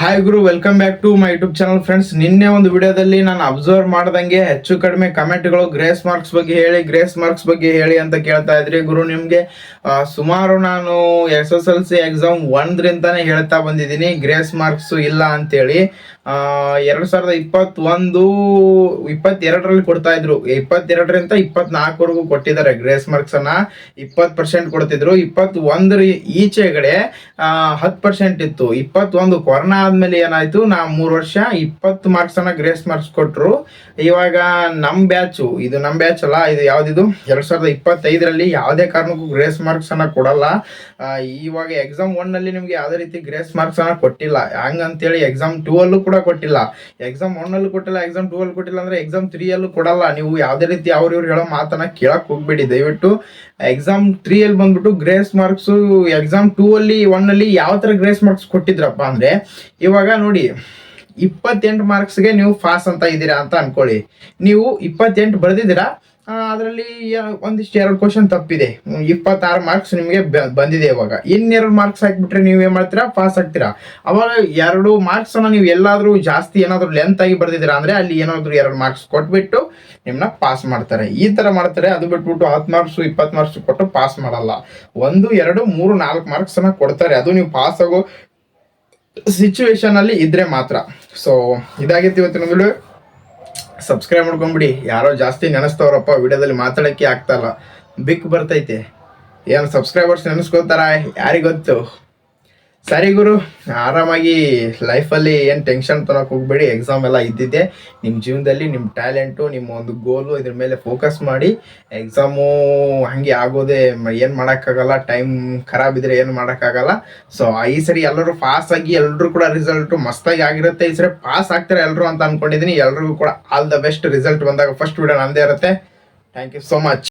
Hi Guru welcome back to my YouTube channel friends ನಿನ್ನೆ ಒಂದು ವಿಡಿಯೋದಲ್ಲಿ ನಾನು ಅಬ್ಸರ್ವ್ ಮಾಡ್ದಂಗೆ ಹೆಚ್ಚು ಕಡಿಮೆ ಕಮೆಂಟ್ಗಳು ಗ್ರೇಸ್ ಮಾರ್ಕ್ಸ್ ಬಗ್ಗೆ ಹೇಳಿ ಗ್ರೇಸ್ ಮಾರ್ಕ್ಸ್ ಬಗ್ಗೆ ಹೇಳಿ ಅಂತ ಕೇಳ್ತಾ ಇದ್ರಿ. ಗುರು, ನಿಮಗೆ ಸುಮಾರು ನಾನು S S L C exam ಒಂದ್ರಿಂದಾನೇ ಹೇಳ್ತಾ ಬಂದಿದ್ದೀನಿ. ಗ್ರೇಸ್ ಮಾರ್ಕ್ಸ್ ಇಲ್ಲ ಅಂತೇಳಿ. ಎರಡು ಸಾವಿರದ ಇಪ್ಪತ್ತೊಂದು, ಇಪ್ಪತ್ತೆರಡರಲ್ಲಿ ಕೊಡ್ತಾ ಇದ್ರು. ಇಪ್ಪತ್ತೆರಡರಿಂದ ಇಪ್ಪತ್ನಾಲ್ಕವರೆಗೂ ಕೊಟ್ಟಿದ್ದಾರೆ ಗ್ರೇಸ್ ಮಾರ್ಕ್ಸ್ ಅನ್ನ. ಇಪ್ಪತ್ತು ಪರ್ಸೆಂಟ್ ಕೊಡ್ತಿದ್ರು. ಇಪ್ಪತ್ ಒಂದರ ಈಚೆಗಡೆ ಹತ್ತು ಪರ್ಸೆಂಟ್ ಇತ್ತು. ಇಪ್ಪತ್ತೊಂದು ಕೊರೋನಾ ಆದ್ಮೇಲೆ ಏನಾಯ್ತು, ನಾ ಮೂರು ವರ್ಷ ಇಪ್ಪತ್ತು ಮಾರ್ಕ್ಸ್ ಅನ್ನ ಗ್ರೇಸ್ ಮಾರ್ಕ್ಸ್ ಕೊಟ್ರು. ಇವಾಗ ನಮ್ಮ ಬ್ಯಾಚು ಇದು ನಮ್ಮ ಬ್ಯಾಚ್ ಅಲ್ಲ, ಇದು ಯಾವ್ದಿದು? ಎರಡ್ ಸಾವಿರದ ಇಪ್ಪತ್ತೈದರಲ್ಲಿ ಯಾವುದೇ ಕಾರಣಕ್ಕೂ ಗ್ರೇಸ್ ಮಾರ್ಕ್ಸ್ ಅನ್ನ ಕೊಡಲ್ಲ. ಇವಾಗ ಎಕ್ಸಾಮ್ ಒನ್ನಲ್ಲಿ ನಿಮ್ಗೆ ಯಾವುದೇ ರೀತಿ ಗ್ರೇಸ್ ಮಾರ್ಕ್ಸ್ ಅನ್ನ ಕೊಟ್ಟಿಲ್ಲ. ಹಂಗಂತೇಳಿ ಎಕ್ಸಾಮ್ ಟೂ ಅಲ್ಲೂ ಕೂಡ ಕೊಟ್ಟಿಲ್ಲ. ಎಕ್ಸಾಮ್ ಒನ್ ಅಲ್ಲೂ ಕೊಟ್ಟಿಲ್ಲ ಎಕ್ಸಾಮ್ ಟೂ ಅಲ್ಲಿ ಕೊಟ್ಟಿಲ್ಲ ಅಂದ್ರೆ ಎಕ್ಸಾಮ್ ತ್ರೀ ಅಲ್ಲೂ ಕೊಡಲ್ಲ. ನೀವು ಯಾವುದೇ ರೀತಿ ಅವ್ರ ಇವ್ರು ಹೇಳೋ ಮಾತನ್ನ ಕೇಳಕ್ ಹೋಗ್ಬೇಡಿ. ದಯವಿಟ್ಟು ಎಕ್ಸಾಮ್ ತ್ರೀ ಅಲ್ಲಿ ಬಂದ್ಬಿಟ್ಟು ಗ್ರೇಸ್ ಮಾರ್ಕ್ಸ್ ಎಕ್ಸಾಮ್ ಟೂ ಅಲ್ಲಿ ಒನ್ ಅಲ್ಲಿ ಯಾವ ತರ ಗ್ರೇಸ್ ಮಾರ್ಕ್ಸ್ ಕೊಟ್ಟಿದ್ರಪ್ಪ ಅಂದ್ರೆ ಇವಾಗ ನೋಡಿ, ಇಪ್ಪತ್ತೆಂಟು ಮಾರ್ಕ್ಸ್ಗೆ ನೀವು ಪಾಸ್ ಅಂತ ಇದ್ದೀರಾ ಅಂತ ಅನ್ಕೊಳ್ಳಿ. ನೀವು ಇಪ್ಪತ್ತೆಂಟು ಬರೆದಿದ್ದೀರಾ? ಅದರಲ್ಲಿ ಒಂದಿಷ್ಟು ಎರಡು ಕ್ವಶನ್ ತಪ್ಪಿದೆ. ಇಪ್ಪತ್ತಾರು ಮಾರ್ಕ್ಸ್ ನಿಮಗೆ ಬಂದಿದೆ ಇವಾಗ. ಇನ್ನೆರಡು ಮಾರ್ಕ್ಸ್ ಹಾಕ್ಬಿಟ್ರೆ ನೀವು ಏನು ಮಾಡ್ತೀರಾ? ಪಾಸ್ ಆಗ್ತೀರಾ. ಅವಾಗ ಎರಡು ಮಾರ್ಕ್ಸನ್ನು ನೀವು ಎಲ್ಲಾದರೂ ಜಾಸ್ತಿ ಏನಾದರೂ ಲೆಂತ್ ಆಗಿ ಬರೆದಿದ್ದೀರಾ ಅಂದರೆ ಅಲ್ಲಿ ಏನಾದರೂ ಎರಡು ಮಾರ್ಕ್ಸ್ ಕೊಟ್ಬಿಟ್ಟು ನಿಮ್ಮನ್ನ ಪಾಸ್ ಮಾಡ್ತಾರೆ. ಈ ಥರ ಮಾಡ್ತಾರೆ, ಅದು ಬಿಟ್ಬಿಟ್ಟು ಹತ್ತು ಮಾರ್ಕ್ಸ್, ಇಪ್ಪತ್ತು ಮಾರ್ಕ್ಸ್ ಕೊಟ್ಟು ಪಾಸ್ ಮಾಡಲ್ಲ. ಒಂದು, ಎರಡು, ಮೂರು, ನಾಲ್ಕು ಮಾರ್ಕ್ಸನ್ನು ಕೊಡ್ತಾರೆ. ಅದು ನೀವು ಪಾಸ್ ಆಗೋ ಸಿಚುವೇಶನ್ ಅಲ್ಲಿ ಇದ್ರೆ ಮಾತ್ರ. ಸೊ ಇದಾಗಿತ್ತು ಇವತ್ತಿನ ಸಬ್ಸ್ಕ್ರೈಬ್ ಮಾಡ್ಕೊಂಬಿಡಿ. ಯಾರೋ ಜಾಸ್ತಿ ನೆನೆಸ್ತವ್ರಪ್ಪ, ವಿಡಿಯೋದಲ್ಲಿ ಮಾತಾಡಕ್ಕೆ ಆಗ್ತಾ ಇಲ್ಲ. ಬಿಕ್ ಬರ್ತೈತೆ. ಏನು ಸಬ್ಸ್ಕ್ರೈಬರ್ಸ್ ನೆನೆಸ್ಕೋತಾರ ಯಾರಿಗ್ ಗೊತ್ತು? ಸರಿ ಗುರು, ಆರಾಮಾಗಿ ಲೈಫಲ್ಲಿ ಏನು ಟೆನ್ಷನ್ ತರೋಕೆ ಹೋಗ್ಬೇಡಿ ಎಕ್ಸಾಮ್ ಎಲ್ಲ ಇದ್ದಿದ್ದೆ. ನಿಮ್ಮ ಜೀವನದಲ್ಲಿ ನಿಮ್ಮ ಟ್ಯಾಲೆಂಟು ನಿಮ್ಮ ಒಂದು ಗೋಲು ಇದ್ರ ಮೇಲೆ ಫೋಕಸ್ ಮಾಡಿ ಎಕ್ಸಾಮು ಹಂಗೆ ಆಗೋದೇ ಏನು ಮಾಡೋಕ್ಕಾಗಲ್ಲ ಟೈಮ್ ಖರಾಬ್ ಇದ್ರೆ ಏನು ಮಾಡೋಕ್ಕಾಗಲ್ಲ. ಸೊ ಈ ಸರಿ ಎಲ್ಲರೂ ಪಾಸ್ ಆಗಿ ಎಲ್ಲರೂ ಕೂಡ ರಿಸಲ್ಟು ಮಸ್ತಾಗಿ ಆಗಿರುತ್ತೆ. ಈ ಸರಿ ಪಾಸ್ ಆಗ್ತಾರೆ ಎಲ್ಲರೂ ಅಂತ ಅಂದ್ಕೊಂಡಿದ್ದೀನಿ ಎಲ್ರಿಗೂ ಕೂಡ ಆಲ್ ದ ಬೆಸ್ಟ್ ರಿಸಲ್ಟ್ ಬಂದಾಗ ಫಸ್ಟ್ ವಿಡಿಯೋ ನಂದೇ ಇರುತ್ತೆ. Thank you so much